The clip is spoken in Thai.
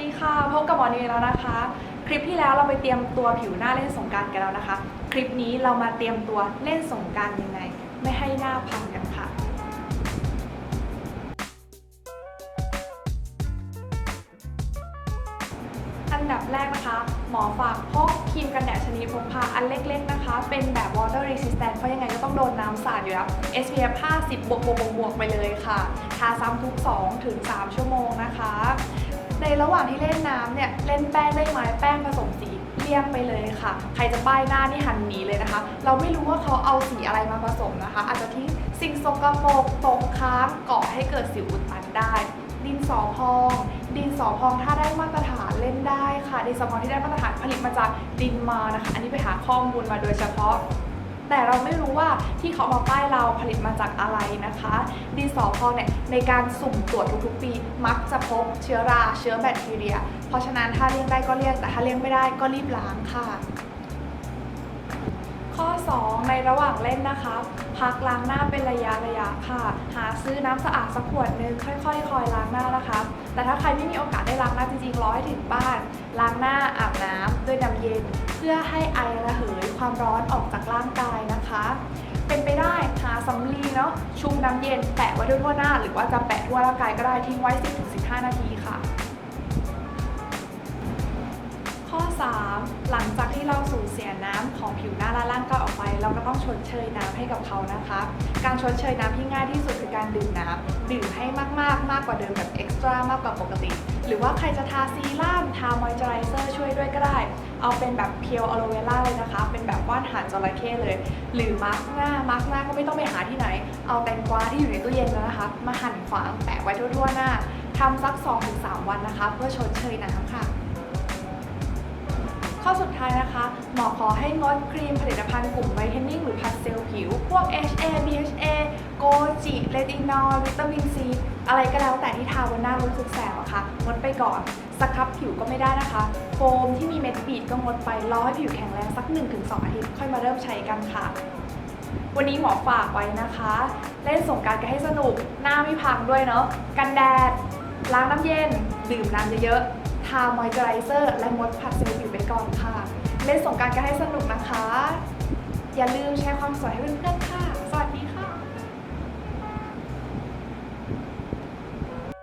ดีค่ะพบกับหมอนิแล้วนะคะ คลิปที่แล้วเราไปเตรียมตัวผิวหน้าเล่นสงการกันแล้วนะคะ คลิปนี้เรามาเตรียมตัวเล่นสงการยังไง ไม่ให้หน้าพังกันค่ะ อันดับแรกนะคะ หมอฝากพกครีมกันแดดชนิดพกพาอันเล็กๆนะคะ เป็นแบบ water resistant เพราะยังไงก็ต้องโดนน้ำสาดอยู่แล้ว SPF 50บวกบวกบวกบวกไปเลยค่ะ ทาซ้ำทุก2ถึง3ชั่วโมงนะคะ ระหว่างที่เล่นน้ำเนี่ยเล่นแป้งได้ไหมแป้งผสมสีเลี่ยงไปเลยค่ะ ใครจะป้ายหน้านี่หันหนีเลยนะคะ เราไม่รู้ว่าเขาเอาสีอะไรมาผสมนะคะ อาจจะทิ้งสิ่งสกปรกตกค้างก่อให้เกิดสิวอุดตันได้ ดินสอพอง ดินสอพองถ้าได้มาตรฐานเล่นได้ค่ะ ดินสอพองที่ได้มาตรฐานผลิตมาจากดินมานะคะ อันนี้ไปหาข้อมูลมาโดยเฉพาะ แต่เราไม่รู้ว่าที่เขามาป้ายเราผลิตมาจากอะไรนะคะดินสอพองเนี่ยในการสุ่มตรวจทุกๆปี มักจะพบเชื้อราเชื้อแบคทีเรีย เพราะฉะนั้นถ้าเลี่ยงได้ก็เลี่ยงแต่ถ้าเลี่ยงไม่ได้ก็รีบล้างค่ะ ระหว่างเล่นนะคะ พักล้างหน้าเป็นระยะระยะค่ะ หาซื้อน้ำสะอาดสักขวดนึงค่อยๆคอยล้างหน้านะคะ แต่ถ้าใครไม่มีโอกาสได้ล้างหน้าจริงๆร้อให้ถึงบ้าน ล้างหน้าอาบน้ำด้วยน้ำเย็น เพื่อให้ไอระเหยความร้อนออกจากร่างกายนะคะ เป็นไปได้หาสำลีเนาะชุ่มน้ำเย็นแปะไว้ทั่วหน้า หรือว่าจะแปะทั่วร่างกายก็ได้ทิ้งไว้ 10-15 นาทีค่ะ ข้อ 3 หลังจากที่เรา เสียน้ำของผิวหน้าและร่างกายออกไป เราก็ต้องชดเชยน้ำให้กับเขานะคะ การชดเชยน้ำที่ง่ายที่สุดคือการดื่มน้ำดื่มให้มากๆ มากกว่าเดิมแบบเอ็กซ์ตร้ามากกว่าปกติ หรือว่าใครจะทาซีรั่มทามอยเจอไรเซอร์ช่วยด้วยก็ได้ เอาเป็นแบบเพียวอะโลเวล่าเลยนะคะ เป็นแบบว่านหางจระเข้เลย หรือมาร์กหน้ามาร์กหน้าก็ไม่ต้องไปหาที่ไหน เอาแตงกวาที่อยู่ในตู้เย็นแล้วนะคะ มาหั่นขวางแปะไว้ทั่วๆหน้าทำสัก 2-3 วันนะคะ เพื่อชดเชยน้ำค่ะ ข้อสุดท้ายนะคะ หมอขอให้งดครีมผลิตภัณฑ์กลุ่มไวท์เทนนิ่งหรือพัสเซลผิว พวก HA BHA โกจิเรตินอลวิตามินซี อะไรก็แล้วแต่ที่ทาบนหน้ารู้สึกแสบอะค่ะงดไปก่อนสครับผิวก็ไม่ได้นะคะ โฟมที่มีเม็ดบีดก็งดไปรอให้ผิวแข็งแรงสัก 1-2 อาทิตย์ค่อยมาเริ่มใช้กันค่ะ วันนี้หมอฝากไว้นะคะ เล่นสงการกันให้สนุกหน้าไม่พังด้วยเนาะกันแดดล้างน้ำเย็น ดื่มน้ำเยอะๆ ทามอยเจอไรเซอร์และมดผัดเซลล์ผิวไปก่อนค่ะ เล่นสงการกันให้สนุกนะคะ อย่าลืมแชร์ความสวยให้เพื่อนๆค่ะ